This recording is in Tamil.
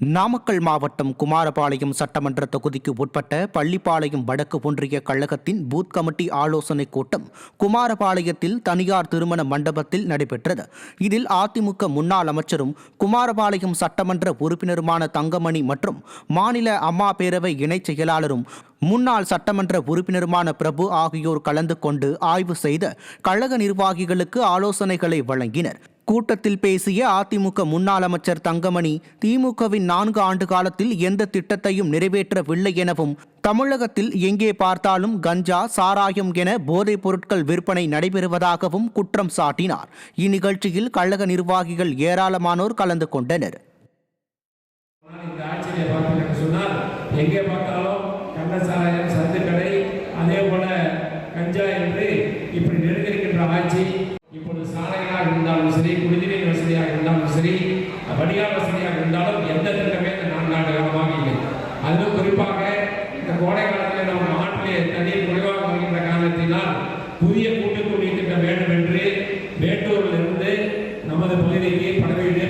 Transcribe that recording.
நாமக்கல் மாவட்டம் குமாரபாளையம் சட்டமன்ற தொகுதிக்கு உட்பட்ட பள்ளிப்பாளையம் வடக்கு ஒன்றிய கழகத்தின் பூத் கமிட்டி ஆலோசனைக் கூட்டம் குமாரபாளையத்தில் தனியார் திருமண மண்டபத்தில் நடைபெற்றது. இதில் அதிமுக முன்னாள் அமைச்சரும் குமாரபாளையம் சட்டமன்ற உறுப்பினருமான தங்கமணி மற்றும் மாநில அம்மா பேரவை இணைச் செயலாளரும் முன்னாள் சட்டமன்ற உறுப்பினருமான பிரபு ஆகியோர் கலந்து கொண்டு ஆய்வு செய்த கழக நிர்வாகிகளுக்கு ஆலோசனைகளை வழங்கினர். கூட்டத்தில் பேசிய அதிமுக முன்னாள் அமைச்சர் தங்கமணி திமுகவின் நான்கு ஆண்டு காலத்தில் எந்த திட்டத்தையும் நிறைவேற்றவில்லை எனவும் தமிழகத்தில் எங்கே பார்த்தாலும் கஞ்சா சாராயம் என போதைப் பொருட்கள் விற்பனை நடைபெறுவதாகவும் குற்றம் சாட்டினார். இந்நிகழ்ச்சியில் கழக நிர்வாகிகள் ஏராளமானோர் கலந்து கொண்டனர். எங்கே பார்த்தாலும் சத்துக்கடை அதே போல கஞ்சா என்று இப்படி ஆட்சி இப்பொழுது இருந்தாலும் சரி குடிநீர் வசதியாக இருந்தாலும் சரி வடிகால் வசதியாக இருந்தாலும் எந்த திட்டமே இந்த நான்காண்டு காலமாக இல்லை. அதுவும் குறிப்பாக இந்த கோடை காலத்தில் நம்ம நாட்டிலே தண்ணீர் குறைவாக வருகின்ற காரணத்தினால் புதிய கூட்டுக்குடி திட்டம் வேண்டும் என்று மேட்டூரிலிருந்து நமது பகுதிக்கு படவீடு